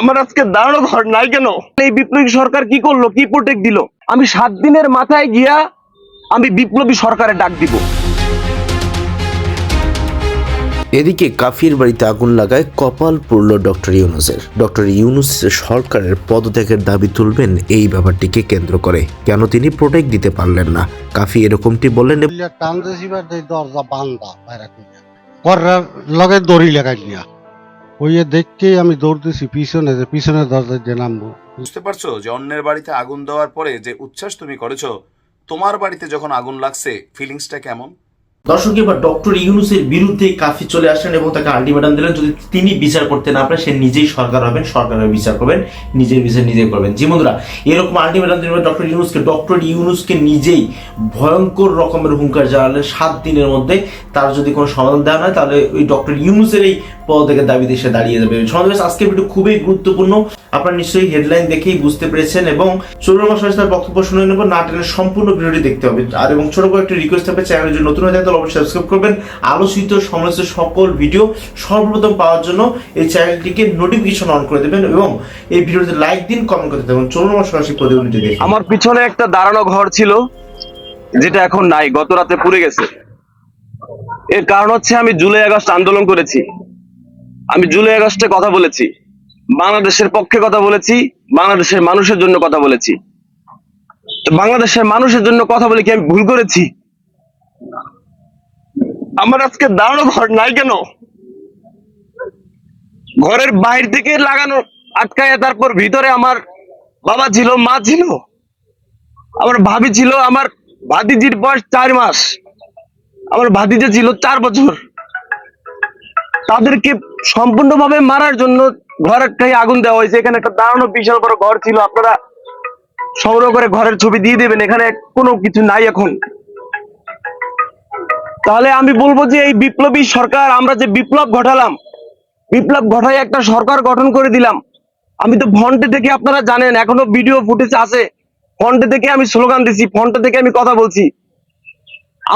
আমার আজকে দাঁড়ানো ঘর নাই কেন? এই বিপ্লবী সরকার কি করল? কি প্রোটেক্ট দিল? আমি সাত দিনের মাথায় গিয়া আমি বিপ্লবী সরকারে ডাক দিব। এদিকে কাফির বাড়িতে আগুন লাগায় কপাল পড়ল ডক্টর ইউনুসের। ডক্টর ইউনুস সরকারের পদত্যাগের দাবি তুলবেন এই ব্যাপারটিকে কেন্দ্র করে। কেন তিনি প্রোটেক্ট দিতে পারলেন না? কাফি এরকমটি বললেন দরজা বান্ধা লগে দড়ি লাগাই নিয়া ওইয়ে দেখতেই আমি দৌড় দিছি, পিছনে যে, পিছনের দরজায় দিয়ে নামবো। বুঝতে পারছ? যে অন্যের বাড়িতে আগুন দেওয়ার পরে যে উচ্ছ্বাস তুমি করেছ, তোমার বাড়িতে যখন আগুন লাগছে ফিলিংসটা কেমন? দর্শক, এবার ডক্টর ইউনুসের বিরুদ্ধে কাফি চলে আসলেন এবং তাকে আলটিমেটাম দিলেন। যদি তিনি বিচার করতে না পারে সে নিজেই সরকার হবেন, সরকারের বিচার করবেন, নিজের বিচার নিজে করবেন। জি বন্ধুরা, এরকম আলটিমেটাম দিলেন ডক্টর ইউনুসকে। ডক্টর ইউনুসকে নিজেই ভয়ঙ্কর রকমের হুঙ্কার জানালেন সাত দিনের মধ্যে। তার যদি কোনো সমাধান দেওয়া হয়, তাহলে ওই ডক্টর ইউনুসের এই পদ থেকে দাবিতে সে দাঁড়িয়ে যাবে। সমাবেশ আজকের ভিডিও খুবই গুরুত্বপূর্ণ। আপনারা নিশ্চয়ই হেডলাইন দেখেই বুঝতে পেরেছেন এবং চৌরমা সরকার বক্তব্য শুনে নেব। না সম্পূর্ণ ভিডিওটি দেখতে হবে। আর এবং ছোট করে একটা রিকোয়েস্ট থাকবে চ্যানেল যদি নতুন হয়ে থাকে, তাহলে অবশ্যই সাবস্ক্রাইব করবেন। আলোচিত সমালোচিত সকল ভিডিও সর্বপ্রথম পাওয়ার জন্য এই চ্যানেলটিকে নোটিফিকেশন অন করে দেবেন এবং এই ভিডিওতে লাইক দিন কমেন্ট করতে দেবেন। চৌরমা সরাসরি প্রতিবেদনটি দেখে। আমার পিছনে একটা দাঁড়ানো ঘর ছিল, যেটা এখন নাই, গত রাতে পুড়ে গেছে। এর কারণ হচ্ছে আমি জুলাই আগস্ট আন্দোলন করেছি। আমি জুলাই আগস্টে কথা বলেছি। বাংলাদেশের পক্ষে কথা বলেছি, বাংলাদেশের মানুষের জন্য কথা বলেছি। বাংলাদেশের মানুষের জন্য কথা বলে কি আমি ভুল করেছি? আমার আজকে দাঁড়ানো ঘর নাই কেন? ঘরের বাইরে থেকে লাগানো আটকায় তারপর ভিতরে আমার বাবা ছিল, মা ছিল। আমার ভাবি ছিল, আমার ভাতিজির বয়স চার মাস। আমার ভাতিজা ছিল চার বছর। তাদেরকে সম্পূর্ণভাবে মারার জন্য ঘরটাই আগুন দেওয়া হয়েছে। এখানে একটা দাঁড়ানো বিশাল বড় ঘর ছিল। আপনারা সংগ্রহ করে ঘরের ছবি দিয়ে দেবেন। এখানে কোনো কিছু নাই এখন। তাহলে আমি বলব যে এই বিপ্লবী সরকার, আমরা যে বিপ্লব ঘটালাম, বিপ্লব ঘটাই একটা সরকার গঠন করে দিলাম। আমি তো ফন্টে থেকে আপনারা জানেন, এখনও ভিডিও ফুটেজ আছে। ফন্টে থেকে আমি স্লোগান দিছি ফন্টে থেকে আমি কথা বলছি।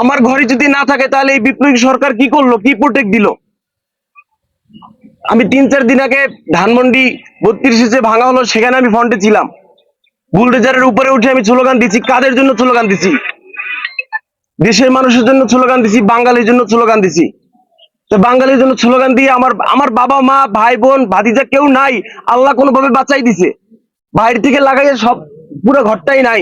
আমার ঘরে যদি না থাকে, তাহলে এই বিপ্লবী সরকার কি করল? কি প্রোটেক্ট দিল? আমি তিন চার দিন আগে ধানমন্ডি বত্রিশে যে ভাঙা হলো, সেখানে আমি ফন্টে ছিলাম। বুলডোজারের উপরে উঠে আমি স্লোগান দিছি, কাদের জন্য স্লোগান দিছি? দেশের মানুষের জন্য স্লোগান দিছি, বাঙালির জন্য স্লোগান দিছি। তো বাঙালির জন্য স্লোগান দিয়ে আমার আমার বাবা মা, ভাই বোন, ভাতিজা কেউ নাই, আল্লাহ কোনোভাবে বাঁচাই দিছে। বাইরে থেকে লাগাইয়ে সব, পুরো ঘরটাই নাই।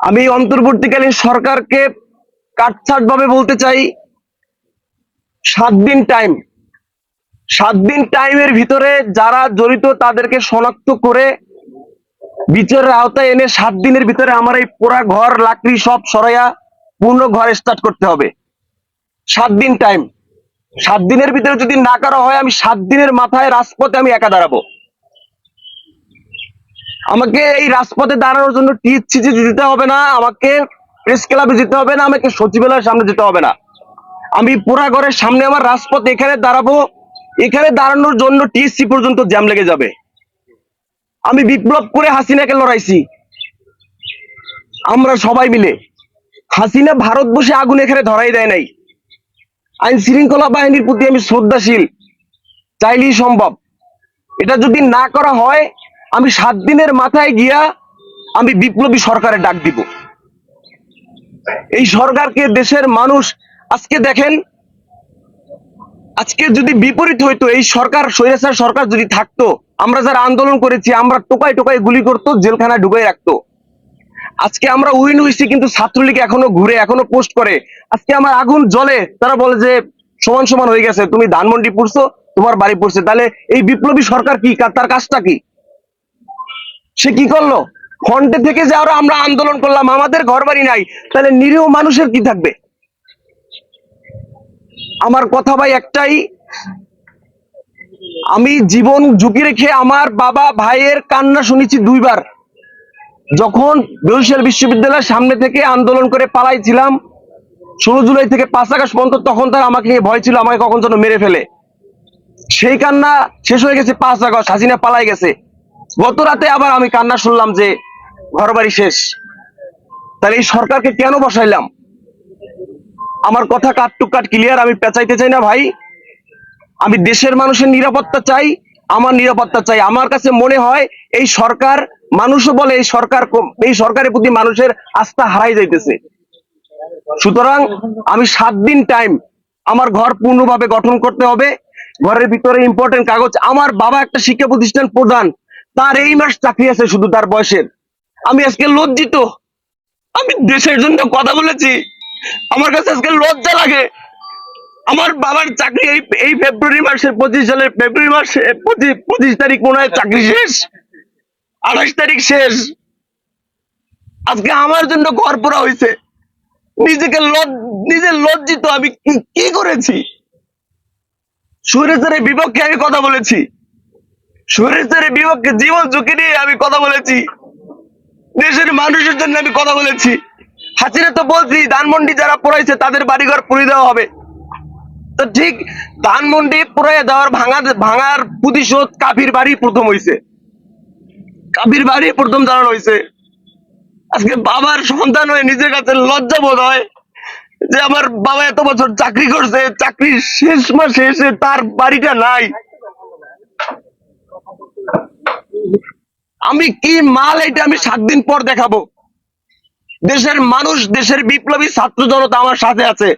আমি অন্তর্বর্তীকালীন সরকারকে কাটছাট ভাবে বলতে চাই সাত দিন টাইম সাত দিন টাইমের ভিতরে যারা জড়িত তাদেরকে শনাক্ত করে বিচারের আওতায় এনে সাত দিনের ভিতরে আমার এই পোড়া ঘর, লাকড়ি সব সরাইয়া পূর্ণ ঘর স্টার্ট করতে হবে। সাত দিন টাইম সাত দিনের ভিতরে যদি না করা হয়, আমি সাত দিনের মাথায় রাজপথে আমি একা দাঁড়াবো। আমাকে এই রাজপথে দাঁড়ানোর জন্য টিএসসিতে যেতে হবে না, আমাকে প্রেস ক্লাবে যেতে হবে না, আমাকে সচিবালয়ের সামনে যেতে হবে না। আমি পুরা ঘরের সামনে আমার রাজপথ এখানে দাঁড়াবো। এখানে দাঁড়ানোর জন্য টিএসসি পর্যন্ত জ্যাম লেগে যাবে। আমি বিপ্লব করে হাসিনাকে লড়াইছি। আমরা সবাই মিলে। হাসিনা ভারত বসে আগুন এখানে ধরাই দেয় নাই। আইন শৃঙ্খলা বাহিনীর প্রতি আমি শ্রদ্ধাশীল। চাইলেই সম্ভব। এটা যদি না করা হয়, আমি সাত দিনের মাথায় গিয়া আমি বিপ্লবী সরকারে ডাক দিব। এই সরকারকে দেশের মানুষ আজকে দেখেন, আজকে যদি বিপরীত হইতো, এই সরকার, স্বৈরাচার সরকার যদি থাকতো, আমরা যারা আন্দোলন করেছি, আমরা টোকাই টোকাই গুলি করতো, জেলখানায় ঢুকাই রাখতো। আজকে আমরা উইন হয়েছি কিন্তু ছাত্রলীগ এখনও ঘুরে, এখনও পোস্ট করে। আজকে আমার আগুন জ্বলে, তারা বলে যে, সমান সমান হয়ে গেছে, তুমি ধানমন্ডি পড়ছো, তোমার বাড়ি পড়ছে। তাহলে এই বিপ্লবী সরকার কি তার কাজটা কি? সে কি করল? ফন্টে থেকে যে আরও আমরা আন্দোলন করলাম, আমাদের ঘর বাড়ি নাই, তাহলে নিরীহ মানুষের কি থাকবে? আমার কথা ভাই একটাই, আমি জীবন ঝুঁকি রেখে আমার বাবা ভাইয়ের কান্না শুনেছি দুইবার। যখন বরিশাল বিশ্ববিদ্যালয়ের সামনে থেকে আন্দোলন করে পালাইছিলাম, ষোলো জুলাই থেকে পাঁচ আগস্ট পর্যন্ত তখন তার আমাকে ভয় ছিল, আমাকে কখন যেন মেরে ফেলে। সেই কান্না শেষ হয়ে গেছে পাঁচ আগস্ট, হাসিনা পালাই গেছে। গত রাতে আবার আমি কান্না শুনলাম যে ঘর বাড়ি শেষ। তাহলে এই সরকারকে কেন বসাইলাম? আমার কথা কাট টু কাট ক্লিয়ার আমি পেঁচাইতে চাই না ভাই। আমি দেশের মানুষের নিরাপত্তা চাই, আমার নিরাপত্তা চাই। আমার কাছে মনে হয় এই সরকার, মানুষও বলে এই সরকার এই সরকারের প্রতি মানুষের আস্থা হারাই যাইতেছে। সুতরাং আমি সাত দিন টাইম আমার ঘর পূর্ণভাবে গঠন করতে হবে। ঘরের ভিতরে ইম্পর্টেন্ট কাগজ। আমার বাবা একটা শিক্ষা প্রতিষ্ঠান প্রধান। তার এই মাস চাকরি আছে শুধু তার বয়সের। আমি আজকে লজ্জিত। আমি দেশের জন্য কথা বলেছি। আমার কাছে আজকে লজ্জা লাগে। আমার বাবার চাকরি এই এই ফেব্রুয়ারি মাসের পঁচিশ সালের ফেব্রুয়ারি মাসে পঁচিশ তারিখ মনে হয় চাকরি শেষ। আঠাশ তারিখ শেষ। আজকে আমার জন্য ঘর পোড়া হয়েছে নিজেকে নিজে লজ্জিত আমি কি করেছি? সুরেশের বিপক্ষে আমি কথা বলেছি। সুরেশের বিপক্ষে জীবন ঝুঁকি নিয়ে আমি কথা বলেছি। দেশের মানুষের জন্য আমি কথা বলেছি। হাসিনা তো বলছি, ধানমন্ডি যারা পড়াইছে তাদের বাড়িঘর পুড়িয়ে দেওয়া হবে। তো ঠিক ধানমন্ডি পুরাইয়া দেওয়ার ভাঙা ভাঙার প্রতিশোধ কাফির বাড়ি প্রথম হইছে। কাফির বাড়ি প্রথম দাঁড়ানো হয়েছে আজকে বাবার সন্তান হয়ে নিজের কাছে লজ্জা বোধ হয় যে আমার বাবা এত বছর চাকরি করছে চাকরির শেষ মাসে এসে তার বাড়িটা নাই। আমি কি মাল এটা আমি সাত দিন পর দেখাবো। দেশের মানুষ, দেশের বিপ্লবী ছাত্র জনতা আমার সাথে আছে।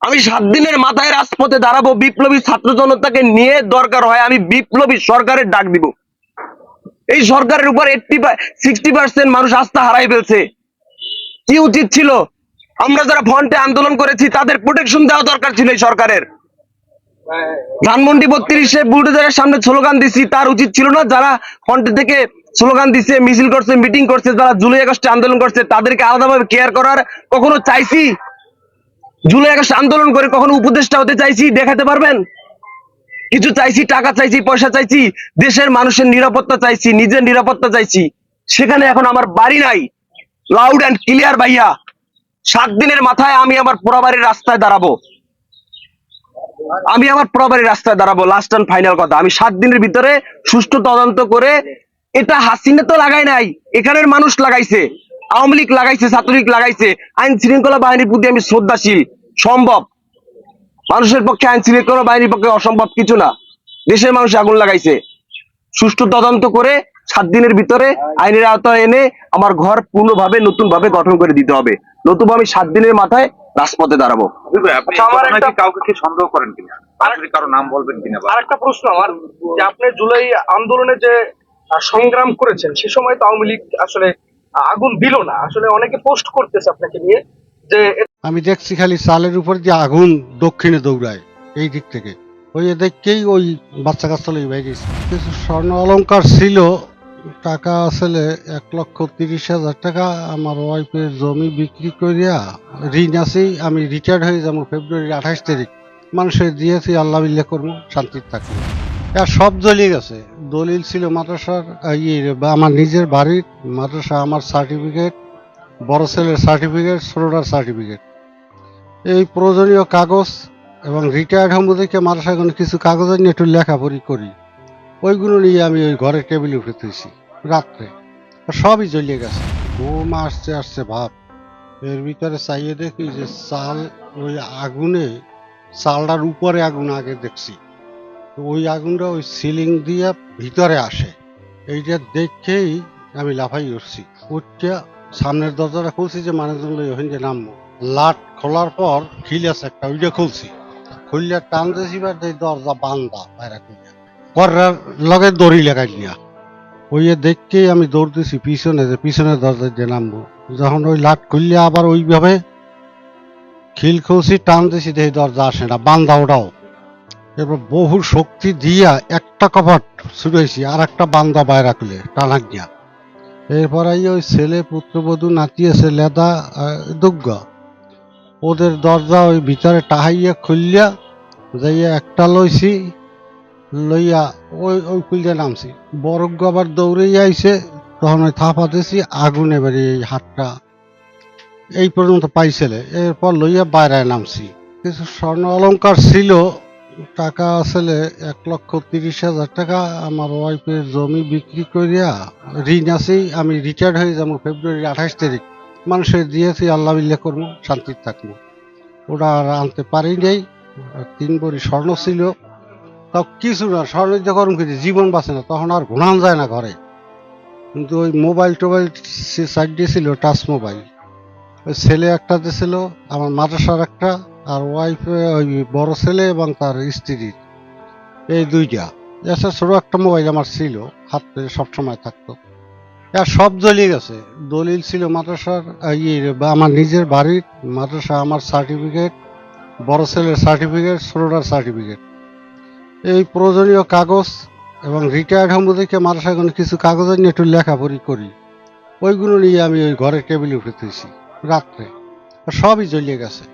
আমি সাত দিনের মাথায় রাজপথে দাঁড়াবো, বিপ্লবী ছাত্র জনতাকে নিয়ে দরকার হয়, আমি বিপ্লবী সরকারের ডাক দিব। এই সরকারের উপর এইটটি সিক্সটি পার্সেন্ট মানুষ আস্থা হারাই ফেলছে। কি উচিত ছিল? আমরা যারা ফ্রন্টে আন্দোলন করেছি, তাদের প্রোটেকশন দেওয়া দরকার ছিল এই সরকারের। ধানমন্ডি বত্রিশে বুলডোজারের সামনে স্লোগান দিছি, তার উচিত ছিল না যারা ফ্রন্টে থেকে স্লোগান দিচ্ছে মিছিল করছে, মিটিং করছে, যারা জুলাই আগস্টে আন্দোলন করছে, তাদেরকে আলাদাভাবে কেয়ার করার কখনো চাইছি? জুলাই আগস্ট আন্দোলন করে কখনো উপদেষ্টা হতে চাইছি? দেখাতে পারবেন? কিছু চাইছি, টাকা চাইছি, পয়সা চাইছি, দেশের মানুষের নিরাপত্তা চাইছি, নিজের নিরাপত্তা চাইছি। সেখানে এখন আমার বাড়ি নাই। লাউড অ্যান্ড ক্লিয়ার ভাইয়া। সাত দিনের মাথায় আমি আমার পোড়াবাড়ির রাস্তায় দাঁড়াবো। আমি আমার পোড়াবাড়ির রাস্তায় দাঁড়াবো। লাস্ট অ্যান্ড ফাইনাল কথা। আমি সাত দিনের ভিতরে সুষ্ঠু তদন্ত করে এটা হাসিনা তো লাগাই নাই এখানের মানুষ লাগাইছে আওয়ামী লীগ লাগাইছে ছাত্রলীগ লাগাইছে আইন শৃঙ্খলা বাহিনীর প্রতি আমি শ্রদ্ধাশীল সম্ভব। মানুষের পক্ষে আইন শৃঙ্খলা বাহিনীর পক্ষে অসম্ভব কিছু না দেশের মানুষ আগুন লাগাইছে। সুষ্ঠু তদন্ত করে সাত দিনের ভিতরে আইনের আওতায় এনে আমার ঘর পূর্ণভাবে নতুন ভাবে গঠন করে দিতে হবে। নতুবা আমি সাত দিনের মাথায় রাজপথে দাঁড়াবো। আপনি আচ্ছা, কাউকে সন্দেহ করেন কিনা? আপনি কারও নাম বলবেন কিনা বা- প্রশ্ন আমার যে আপনি জুলাই আন্দোলনে যে সংগ্রাম করেছেন, সে সময় তো আওয়ামী লীগ আসলে আগুন দিল না। আসলে অনেকে পোস্ট করতেছে আপনাকে নিয়ে যে আমি দেখছি খালি চালের উপর দিয়ে আগুন দক্ষিণে দৌড়ায় এই দিক থেকে। ওই দেখকেই ওই বাচ্চা কাচ্চা লই বাইরে কিছু স্বর্ণ অলংকার ছিল, টাকা আসলে এক লক্ষ তিরিশ হাজার টাকা। আমার ওয়াইফের জমি বিক্রি করিয়া ঋণ আছেই, আমি রিটায়ার্ড হয়ে যাব ফেব্রুয়ারি আঠাশ তারিখ। মানুষের দিয়েছি, আল্লাহ বিল্লাহ করব শান্তির থাকব সব দলিল আছে দলিল ছিল মাদ্রাসার ইয়ে আমার নিজের বাড়ির মাদ্রাসা, আমার সার্টিফিকেট বড় ছেলের সার্টিফিকেট ছোটটার সার্টিফিকেট এই প্রয়োজনীয় কাগজ এবং রিটায়ার্ড হম থেকে মাদ্রাসাগুলো কিছু কাগজ নিয়ে একটু লেখাপড়ি করি। ওইগুলো নিয়ে আমি ওই ঘরের টেবিলে উঠে তুইছি রাত্রে। সবই জ্বলিয়ে গেছে। ঘুম আসছে আসছে ভাব। এর ভিতরে চাইয়ে দেখি যে চাল ওই আগুনে, চালটার উপরে আগুন আগে দেখছি। ওই আগুনটা ওই সিলিং দিয়ে ভিতরে আসে। এইটা দেখেই আমি লাফাই উঠছি। উঠতে সামনের দরজাটা খুলছি যে মানুষজন লই ওখানে নামবো। লাট খোলার পর খিল আছে একটা, ওইটা খুলছি। খুললে টান দিয়েছি বা দরজা বান্দা বাইরে খুলে করার লগে দড়ি লাগাই নিয়া। ওই দেখকেই আমি দৌড় দিছি পিছনে যে পিছনের দরজা দিয়ে নামবো। যখন ওই লাট খুললে আবার ওইভাবে খিল খুলছি টান দিছি দেখি দরজা আসে না, বান্দা ওটাও। এরপর বহু শক্তি দিয়া একটা কপাট ছুটেছি আর একটা বান্দা বাইরে খুলে টানা গিয়া। এরপর ওই ছেলে, পুত্রবধূ, নাতি আছে, লেদা দুগ্গ। ওদের দরজা ওই ভিতরে টাহাইয়া খুললিয়া যাইয়া একটা লইছি, লইয়া ওই ওই খুলিয়া নামছি। বরজ্ঞ আবার দৌড়ে আইছে, তখন ওই থাপা দিছি, আগুন এবারে এই হাতটা এই পর্যন্ত পাইছিলে এরপর লইয়া বাইরে নামছি। কিছু স্বর্ণ অলঙ্কার ছিল টাকা আসলে এক লক্ষ তিরিশ হাজার টাকা আমার ওয়াইফের জমি বিক্রি করিয়া ঋণ আছেই আমি রিটায়ার্ড হয়ে যাব ফেব্রুয়ারি আঠাশ তারিখ। মানুষের দিয়েছি, আল্লাহ বিল্লাহ করব শান্তির থাকব। ওটা আর আনতে পারি নাই তিন বড়ি স্বর্ণ ছিল। তাও কিছু না স্বর্ণিত গরম কিছু জীবন বাঁচে না, তখন আর ঘুরান যায় না ঘরে। কিন্তু ওই মোবাইল টোবাইল সাইড দিয়েছিল টাচ মোবাইল ওই ছেলে একটা দিয়েছিল আমার মাদ্রাসার একটা আর ওয়াইফ ওই বড় ছেলে এবং তার স্ত্রীর এই দুইটা। এছাড়া ছোটো একটা মোবাইল আমার ছিল, হাতে সবসময় থাকতো। আর সব জ্বলিয়ে গেছে দলিল ছিল মাদ্রাসার ইয়ে আমার নিজের বাড়ির মাদ্রাসা, আমার সার্টিফিকেট বড় ছেলের সার্টিফিকেট ছোটটার সার্টিফিকেট এই প্রয়োজনীয় কাগজ এবং রিটায়ার্ড হম দেখে মাদ্রাসায় কোনো কিছু কাগজ নিয়ে একটু লেখাপড়ি করি। ওইগুলো নিয়ে আমি ওই ঘরের টেবিলে উঠে তুইছি রাত্রে। সবই জ্বলিয়ে গেছে।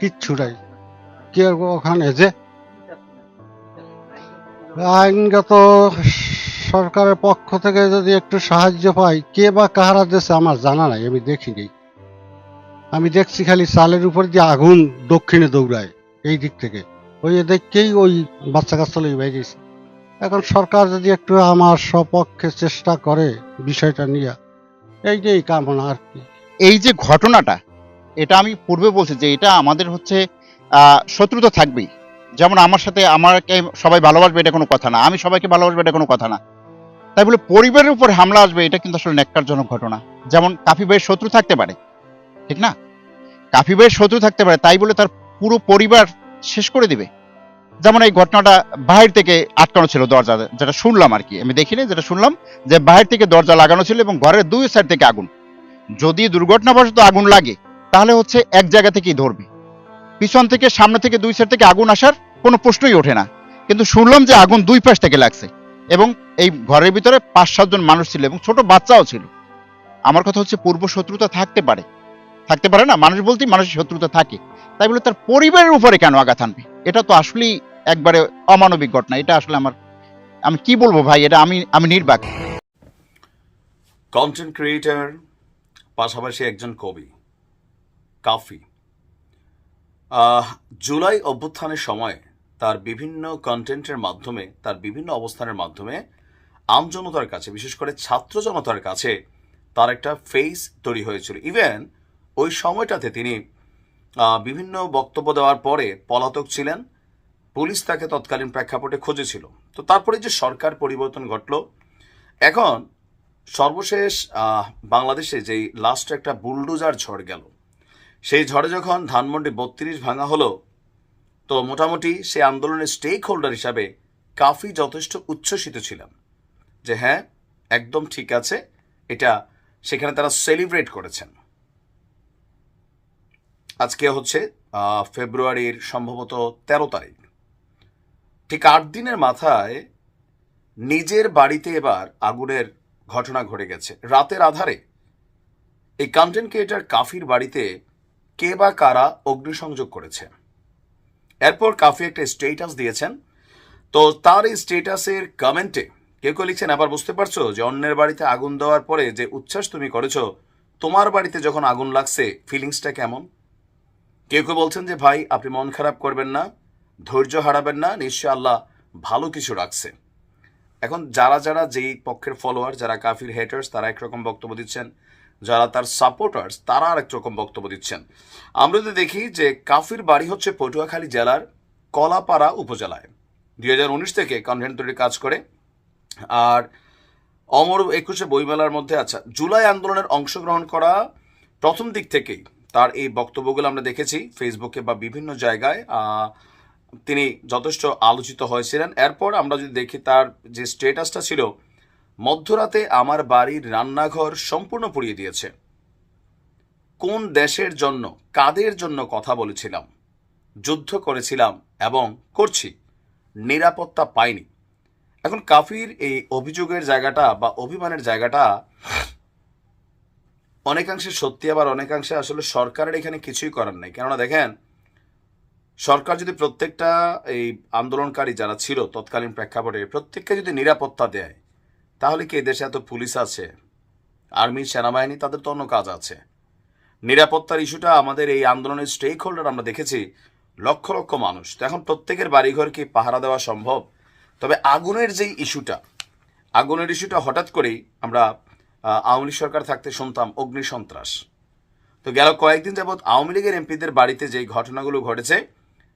কিচ্ছু নাই। কি ওখানে যে আইনগত সরকারের পক্ষ থেকে যদি একটু সাহায্য পাই, কে বা কাহারা দেশে আমার জানা নাই, আমি দেখিনি আমি দেখছি খালি চালের উপর যে আগুন দক্ষিণে দৌড়ায় এই দিক থেকে। ওই দেখকেই ওই বাচ্চা কাচ্চা লই বাইরেছি এখন সরকার যদি একটু আমার সপক্ষে চেষ্টা করে বিষয়টা নিয়ে এইটাই কামনা আর কি। এই যে ঘটনাটা এটা আমি পূর্বে বলছি যে এটা আমাদের হচ্ছে শত্রু তো থাকবেই। যেমন আমার সাথে আমাকে সবাই ভালোবাসবে এটা কোনো কথা না। আমি সবাইকে ভালোবাসবে এটা কোনো কথা না। তাই বলে পরিবারের উপর হামলা আসবে, এটা কিন্তু আসলে ন্যাক্কারজনক ঘটনা। যেমন কাফি ভাইয়ের শত্রু থাকতে পারে, ঠিক না? কাফি ভাইয়ের শত্রু থাকতে পারে, তাই বলে তার পুরো পরিবার শেষ করে দিবে। যেমন এই ঘটনাটা বাহির থেকে আটকানো ছিল দরজা, যেটা শুনলাম আর কি। আমি দেখিনি, যেটা শুনলাম যে বাহির থেকে দরজা লাগানো ছিল এবং ঘরের দুই সাইড থেকে আগুন। যদি দুর্ঘটনাবশত আগুন লাগে তাহলে হচ্ছে এক জায়গা থেকেই ধরবে। পিছন থেকে, সামনে থেকে, দুই সাইড থেকে আগুন আসার কোনো প্রশ্নই ওঠে না। কিন্তু শুনলাম যে আগুন দুই পাশ থেকে লাগছে এবং এই ঘরের ভিতরে পাঁচ সাতজন মানুষ ছিল এবং ছোট বাচ্চাও ছিল। আমার কথা হচ্ছে পূর্ব শত্রুতা থাকতে পারে। থাকতে পারে না, মানুষ বলতেই মানুষের শত্রুতা থাকে। তাই বলে তার পরিবারের উপরে কেন আঘাত আনবে? এটা তো আসলেই একবারে অমানবিক ঘটনা। এটা আসলে আমার, আমি কি বলব ভাই? এটা আমি আমি নির্বাক। কন্টেন্ট ক্রিয়েটার পাশাপাশি একজন কবি। কাফি। জুলাই অভ্যুত্থানের সময় তার বিভিন্ন কন্টেন্টের মাধ্যমে, তার বিভিন্ন অবস্থানের মাধ্যমে আমজনতার কাছে, বিশেষ করে ছাত্র জনতার কাছে তার একটা ফেস তৈরি হয়েছিল। ইভেন ওই সময়টাতে তিনি বিভিন্ন বক্তব্য দেওয়ার পরে পলাতক ছিলেন, পুলিশ তাকে তৎকালীন প্রেক্ষাপটে খুঁজেছিল। তো তারপরে যে সরকার পরিবর্তন ঘটলো, এখন সর্বশেষ বাংলাদেশে যেই লাস্ট একটা বুলডোজার ঝড় গেল সেই ঝড়ে যখন ধানমন্ডি বত্রিশ ভাঙা হলো, তো মোটামুটি সে আন্দোলনের স্টেক হোল্ডার হিসাবে কাফি যথেষ্ট উচ্ছ্বসিত ছিলাম। যে হ্যাঁ একদম ঠিক আছে, এটা সেখানে তারা সেলিব্রেট করেছেন। আজকে হচ্ছে ফেব্রুয়ারির সম্ভবত তেরো তারিখ। ঠিক আট দিনের মাথায় নিজের বাড়িতে এবার আগুনের ঘটনা ঘটে গেছে। রাতের আধারে এই কন্টেন্ট ক্রিয়েটার কাফির বাড়িতে কে বা কারা অগ্নিসংযোগ করেছে? এরপর কাফি একটা স্টেটাস দিয়েছেন। তো তার এই স্টেটাসের কমেন্টে কেউ কেউ লিখছেন, আবার বুঝতে পারছ যে অন্যের বাড়িতে আগুন দেওয়ার পরে যে উচ্ছ্বাস তুমি করেছ, তোমার বাড়িতে যখন আগুন লাগছে ফিলিংসটা কেমন? কেউ কেউ বলছেন যে, ভাই, আপনি মন খারাপ করবেন না, ধৈর্য হারাবেন না, নিশ্চয় আল্লাহ ভালো কিছু রাখছে। এখন যারা যারা যেই পক্ষের ফলোয়ার যারা কাফির হেটার্স তারা একরকম বক্তব্য দিচ্ছেন। যারা তার সাপোর্টার্স তারা আর রকম বক্তব্য দিচ্ছেন। আমরা যদি দেখি যে কাফির বাড়ি হচ্ছে পটুয়াখালী জেলার কলাপাড়া উপজেলায়। দুই হাজার উনিশ থেকে কনভেন্ট কাজ করে। আর অমর একুশে বইমেলার মধ্যে আচ্ছা জুলাই আন্দোলনের অংশগ্রহণ করা প্রথম দিক থেকেই তার এই বক্তব্যগুলো আমরা দেখেছি ফেসবুকে বা বিভিন্ন জায়গায়। তিনি যথেষ্ট আলোচিত হয়েছিলেন। এরপর আমরা যদি দেখি তার যে স্টেটাসটা ছিল মধ্যরাতে আমার বাড়ির রান্নাঘর সম্পূর্ণ পুড়িয়ে দিয়েছে। কোন দেশের জন্য, কাদের জন্য কথা বলেছিলাম, যুদ্ধ করেছিলাম এবং করছি, নিরাপত্তা পাইনি। এখন কাফির এই অভিযোগের জায়গাটা বা অভিমানের জায়গাটা অনেকাংশে সত্যি, আবার অনেকাংশে আসলে সরকারের এখানে কিছুই করার নেই। কেননা দেখেন, সরকার যদি প্রত্যেকটা এই আন্দোলনকারী যারা ছিল তৎকালীন প্রেক্ষাপটে, প্রত্যেককে যদি নিরাপত্তা দেয় তাহলে কি দেশে এত পুলিশ আছে? আর্মি সেনাবাহিনী, তাদের তো অন্য কাজ আছে। নিরাপত্তার ইস্যুটা আমাদের এই আন্দোলনের স্টেক হোল্ডার আমরা দেখেছি, লক্ষ লক্ষ মানুষ। তো এখন প্রত্যেকের বাড়িঘর কি পাহারা দেওয়া সম্ভব? তবে আগুনের যেই ইস্যুটা, আগুনের ইস্যুটা হঠাৎ করেই আমরা আওয়ামী সরকার থাকতে শুনতাম অগ্নিসন্ত্রাস তো গেল কয়েকদিন যাবৎ আওয়ামী লীগের এমপিদের বাড়িতে যেই ঘটনাগুলো ঘটেছে,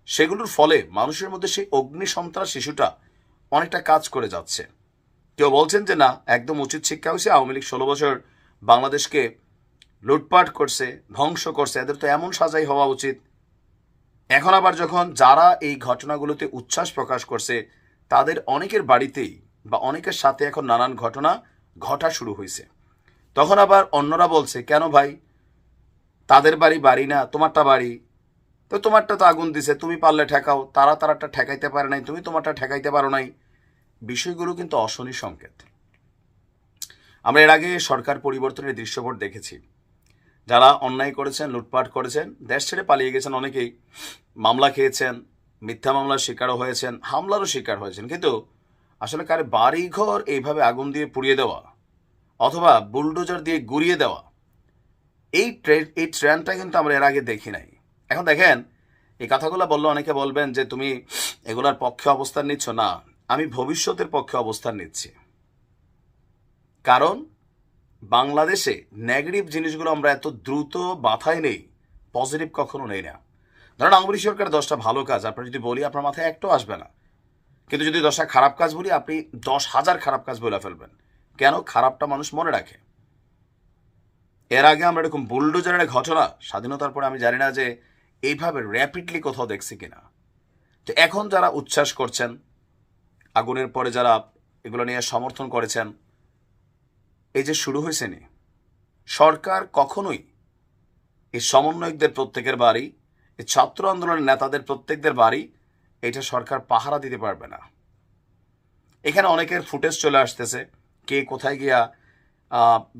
সেগুলোর ফলে মানুষের মধ্যে সেই অগ্নি সন্ত্রাস শিশুটা অনেকটা কাজ করে যাচ্ছে। কেউ বলছেন যে না, একদম উচিত শিক্ষা হয়েছে আওয়ামী লীগ ষোলো বছর বাংলাদেশকে লুটপাট করছে, ধ্বংস করছে, এদের তো এমন সাজাই হওয়া উচিত। এখন আবার যখন যারা এই ঘটনাগুলোতে উচ্ছ্বাস প্রকাশ করছে, তাদের অনেকের বাড়িতেই বা অনেকের সাথে এখন নানান ঘটনা ঘটা শুরু হয়েছে। তখন আবার অন্যরা বলছে, কেন ভাই? তাদের বাড়ি বাড়ি না, তোমারটা বাড়ি। তো তোমারটা তো আগুন দিছে, তুমি পারলে ঠেকাও, তারা তারাটা ঠেকাইতে পারে নাই, তুমি তোমারটা ঠেকাইতে পারো নাই। বিষয়গুলো কিন্তু অশনি সংকেত। আমরা এর আগে সরকার পরিবর্তনের দৃশ্যপট দেখেছি। যারা অন্যায় করেছেন, লুটপাট করেছেন, দেশ ছেড়ে পালিয়ে গেছেন অনেকেই। মামলা খেয়েছেন, মিথ্যা মামলার শিকারও হয়েছেন, হামলারও শিকার হয়েছেন। কিন্তু আসলে কারে বাড়ি ঘর এইভাবে আগুন দিয়ে পুড়িয়ে দেওয়া অথবা বুলডোজার দিয়ে গুড়িয়ে দেওয়া, এই ট্রেন, এই ট্রেনটা কিন্তু আমরা এর আগে দেখি নাই। এখন দেখেন, এই কথাগুলো বললে অনেকে বলবেন যে, তুমি এগুলার পক্ষে অবস্থান নিচ্ছ। না আমি ভবিষ্যতের পক্ষে অবস্থান নিচ্ছি। কারণ, বাংলাদেশে নেগেটিভ জিনিসগুলো আমরা এত দ্রুত মাথায় নেই পজিটিভ কখনো নেই না। ধরেন, আওয়ামী সরকার দশটা ভালো কাজ, আপনার যদি বলি, আপনার মাথায় একটাও আসবে না। কিন্তু যদি দশটা খারাপ কাজ বলি, আপনি দশ হাজার খারাপ কাজ বলে ফেলবেন। কেন? খারাপটা মানুষ মনে রাখে। এর আগে আমরা এরকম বুলডোজারের ঘটনা, স্বাধীনতার পরে আমি জানি না যে, এইভাবে র্যাপিডলি কোথাও দেখছি কিনা। তো এখন যারা উচ্ছ্বাস করছেন আগুনের পরে যারা এগুলো নিয়ে সমর্থন করেছেন, এই যে শুরু হয়েছে নি, সরকার কখনোই এই সমন্বয়কদের প্রত্যেকের বাড়ি, এই ছাত্র আন্দোলনের নেতাদের প্রত্যেকদের বাড়ি এটা সরকার পাহারা দিতে পারবে না। এখানে অনেকের ফুটেজ চলে আসতেছে, কে কোথায় গিয়া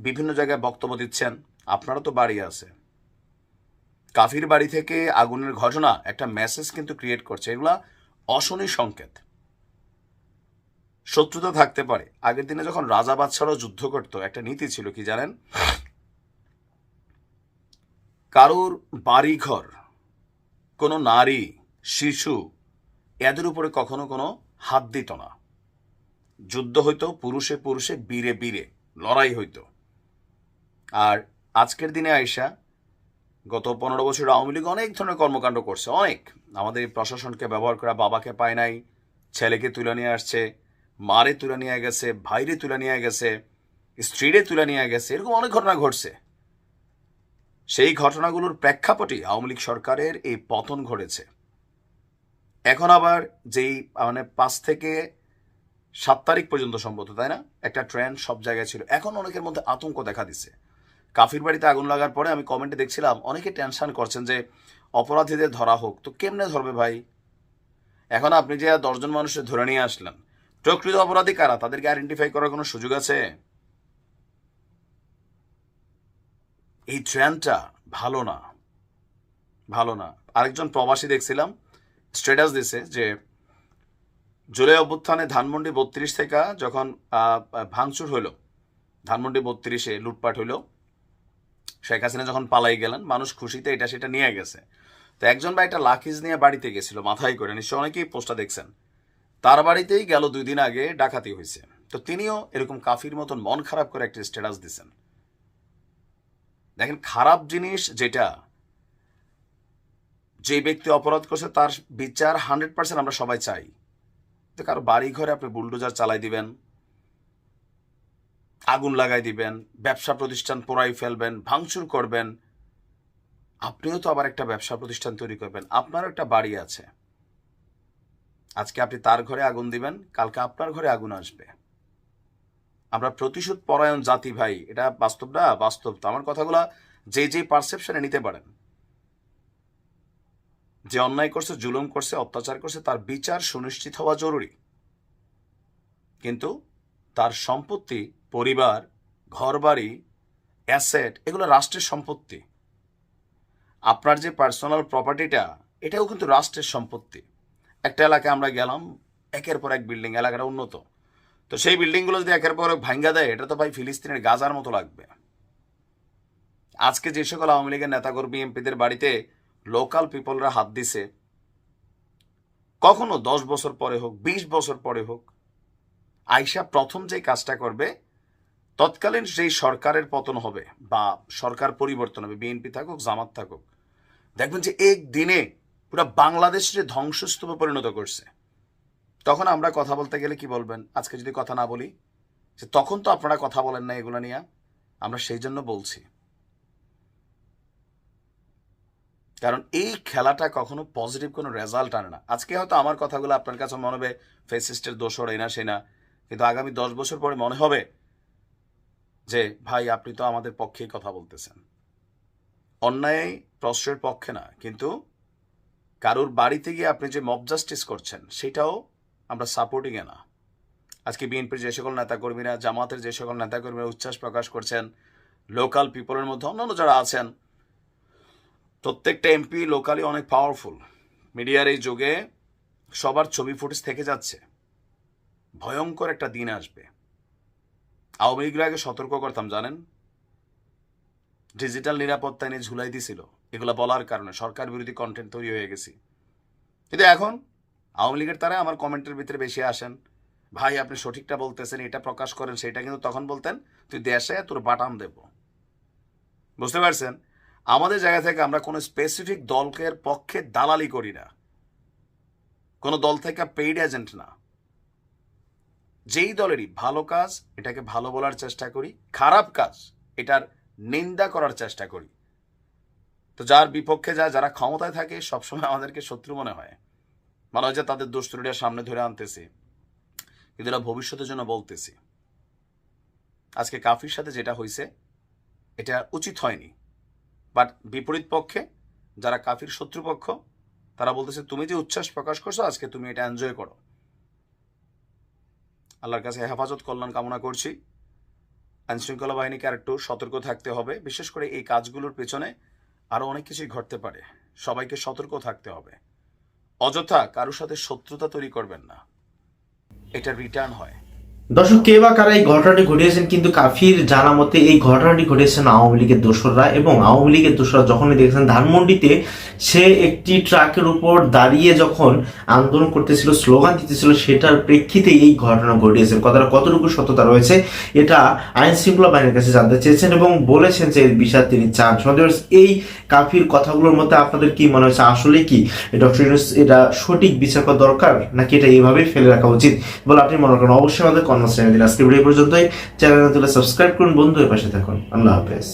বিভিন্ন জায়গায় বক্তব্য দিচ্ছেন, আপনারা তো বাড়ি আছে। কাফির বাড়ি থেকে আগুনের ঘটনা একটা মেসেজ কিন্তু ক্রিয়েট করছে, এগুলা অশনি সংকেত। শত্রুতা থাকতে পারে। আগের দিনে যখন রাজা বাদশারাও যুদ্ধ করতো, একটা নীতি ছিল কি জানেন? কারোর বাড়িঘর, কোনো নারী, শিশু, এদের উপরে কখনো কোনো হাত দিত না। যুদ্ধ হইতো, পুরুষে পুরুষে, বীরে বীরে, লড়াই হইতো। আর আজকের দিনে আইসা, গত পনেরো বছর আওয়ামী লীগ অনেক ধরনের কর্মকাণ্ড করছে, অনেক। আমাদের প্রশাসনকে ব্যবহার করা বাবাকে পায় নাই, ছেলেকে তুলে নিয়ে আসছে মারে তুলে নিয়ে গেছে, ভাইরে তুলে নিয়ে গেছে, স্ত্রীরে তুলে নিয়ে গেছে, এরকম অনেক ঘটনা ঘটছে। সেই ঘটনাগুলোর প্রেক্ষাপটে আওয়ামী লীগ সরকারের এই পতন ঘটেছে। এখন আবার যেই মানে পাঁচ থেকে সাত তারিখ পর্যন্ত সম্ভবত, তাই না? একটা ট্রেন সব জায়গায় ছিল। এখন অনেকের মধ্যে আতঙ্ক দেখা দিছে কাফির বাড়িতে আগুন লাগার পরে আমি কমেন্টে দেখছিলাম, অনেকে টেনশন করছেন যে অপরাধীদের ধরা হোক, তো কেমনে ধরবে ভাই? এখন আপনি যে দশজন মানুষের ধরে নিয়ে আসলেন প্রকৃত অপরাধী কারা? তাদেরকে আইডেন্টিফাই করার কোনো সুযোগ আছে? এই ট্রেনটা ভালো না। ভালো না। আরেকজন প্রবাসী দেখছিলাম স্ট্যাটাস দিছে যে জুলাই অভ্যুত্থানে ধানমন্ডি বত্রিশ থেকে যখন ভাঙচুর হইল, ধানমন্ডি বত্রিশে লুটপাট হইল, শেখ হাসিনা যখন পালাই গেলেন, মানুষ খুশিতে এটা সেটা নিয়ে গেছে। তো একজন ভাই একটা লাকিজ নিয়ে বাড়িতে গেছিল, মাথায় করে নিশ্চয় অনেকেই পোস্টটা দেখছেন। তার বাড়িতেই গেল দুই দিন আগে ডাকাতি হয়েছে। তো তিনিও এরকম কাফির মতন মন খারাপ করে একটা স্ট্যাটাস দিছেন। দেখেন, খারাপ জিনিস যেটা, যে ব্যক্তি অপরাধ করছে তার বিচার হান্ড্রেড পার্সেন্ট আমরা সবাই চাই। তো কারও বাড়ি ঘরে আপনি বুলডোজার চালাই দিবেন, আগুন লাগাই দিবেন, ব্যবসা প্রতিষ্ঠান পোড়াই ফেলবেন, ভাঙচুর করবেন, আপনিও তো আবার একটা ব্যবসা প্রতিষ্ঠান তৈরি করবেন। আপনারও একটা বাড়ি আছে। আজকে আপনি তার ঘরে আগুন দিবেন, কালকে আপনার ঘরে আগুন আসবে। আমরা প্রতিশোধ পরায়ণ জাতি ভাই, এটা বাস্তব না? বাস্তব। তো আমার কথাগুলা যে যে পারসেপশনে নিতে পারেন। যে অন্যায় করছে, জুলুম করছে, অত্যাচার করছে, তার বিচার সুনিশ্চিত হওয়া জরুরি। কিন্তু তার সম্পত্তি, পরিবার, ঘরবাড়ি অ্যাসেট এগুলো রাষ্ট্রের সম্পত্তি। আপনার যে পার্সোনাল প্রপার্টিটা এটাও কিন্তু রাষ্ট্রের সম্পত্তি। একটা এলাকায় আমরা গেলাম, একের পর এক বিল্ডিং এলাকাটা উন্নত। তো সেই বিল্ডিংগুলো যদি একের পর এক ভাঙ্গা দেয়, এটা তো ভাই ফিলিস্তিনের গাজার মতো লাগবে। আজকে যে সকল আওয়ামী লীগের নেতাকর্মী, এমপিদের বাড়িতে লোকাল পিপলরা হাত দিছে, কখনো দশ বছর পরে হোক, বিশ বছর পরে হোক, আইসা প্রথম যে কাজটা করবে, তৎকালীন সেই সরকারের পতন হবে, বা সরকার পরিবর্তন হবে, বিএনপি থাকুক, জামাত থাকুক, দেখবেন যে এক দিনে পুরো বাংলাদেশের ধ্বংসস্তূপে পরিণত করছে। তখন আমরা কথা বলতে গেলে কি বলবেন? আজকে যদি কথা না বলি, যে তখন তো আপনারা কথা বলেন না এগুলো নিয়ে। আমরা সেই জন্য বলছি। কারণ এই খেলাটা কখনো পজিটিভ কোনো রেজাল্ট আনে না। আজকে হয়তো আমার কথাগুলো আপনার কাছে মনে হবে ফেসিস্টের দোষর এই না সেই না। কিন্তু আগামী দশ বছর পরে মনে হবে যে, ভাই, আপনি তো আমাদের পক্ষেই কথা বলতেছেন। অন্যায় প্রশ্রের পক্ষে না, কিন্তু কারোর বাড়িতে গিয়ে আপনি যে মব জাস্টিস করছেন, সেটাও আমরা সাপোর্টিংয়ে না। আজকে বিএনপির যে সকল নেতাকর্মীরা, জামাতের যে সকল নেতাকর্মীরা উচ্ছ্বাস প্রকাশ করছেন লোকাল পিপলের মধ্যে অন্যান্য যারা আছেন, প্রত্যেকটা এমপি লোকালি অনেক পাওয়ারফুল মিডিয়ার এই যুগে সবার ছবি ফুটেজ থেকে যাচ্ছে। ভয়ঙ্কর একটা দিন আসবে। আওয়ামী লীগের আগে সতর্ক করতাম, জানেন? ডিজিটাল নিরাপত্তা নিয়ে ঝুলাই দিছিল। এগুলো বলার কারণে সরকার বিরোধী কন্টেন্ট তৈরি হয়ে গেছি। কিন্তু এখন আওয়ামী লীগের তারা আমার কমেন্টের ভিতরে বেশি আসেন। ভাই, আপনি সঠিকটা বলতেছেন, এটা প্রকাশ করেন, সেটা কিন্তু তখন বলতেন, তুই দেশে তোর বাটাম দেব। বুঝতে পারছেন? আমাদের জায়গা থেকে আমরা কোনো স্পেসিফিক দলকে পক্ষে দালালি করি না। কোনো দল থেকে পেইড এজেন্ট না। যেই দলেরই ভালো কাজ, এটাকে ভালো বলার চেষ্টা করি, খারাপ কাজ, এটার নিন্দা করার চেষ্টা করি। তো যার বিপক্ষে যায় যারা ক্ষমতায় থাকে, সবসময় আমাদেরকে শত্রু মনে হয়। মনে হয় যে তাদের দোষ ত্রুটির সামনে ধরে আনতেছি। কিন্তু এটা ভবিষ্যতের জন্য বলতেছি। আজকে কাফির সাথে যেটা হয়েছে এটা উচিত হয়নি। বাট বিপরীত পক্ষে যারা কাফির শত্রুপক্ষ, তারা বলতেছে, তুমি যে উচ্ছ্বাস প্রকাশ করছ, আজকে তুমি এটা এনজয় করো। আল্লাহর কাছে হেফাজত, কল্যাণ কামনা করছি। আইনশৃঙ্খলা বাহিনীকে আর একটু সতর্ক থাকতে হবে। বিশেষ করে এই কাজগুলোর পেছনে আরও অনেক কিছুই ঘটতে পারে। সবাইকে সতর্ক থাকতে হবে। অযথা কারোর সাথে শত্রুতা তৈরি করবেন না। এটা রিটার্ন হয়। দর্শক, কে বা কারা এই ঘটনাটি ঘটিয়েছেন কিন্তু কাফির জানা মতে এই ঘটনাটি ঘটিয়েছেন আওয়ামী লীগের দোসররা এবং আওয়ামী লীগের দোসররা যখনই দেখেছেন ধানমন্ডিতে সে একটি ট্রাকের উপর দাঁড়িয়ে যখন আন্দোলন করতেছিল, স্লোগান দিতেছিল, সেটার প্রেক্ষিতে এই ঘটনা ঘটিয়েছেন। কথাটা কতটুকু সত্যতা রয়েছে, এটা আইন শৃঙ্খলা বাহিনীর কাছে জানতে চেয়েছেন এবং বলেছেন যে এর বিষয় তিনি চান। এই কাফির কথাগুলোর মধ্যে আপনাদের কি মনে হচ্ছে আসলে কি? ডক্টর এটা সঠিক বিচার করা দরকার নাকি এটা এইভাবেই ফেলে রাখা উচিত বলে আপনি মনে করেন? অবশ্যই আমাদের কর্মশ্রেণী দিন আজকে ভিডিও পর্যন্তই। চ্যানেল সাবস্ক্রাইব করুন। বন্ধুদের পাশে থাকুন। আল্লাহ হাফেজ।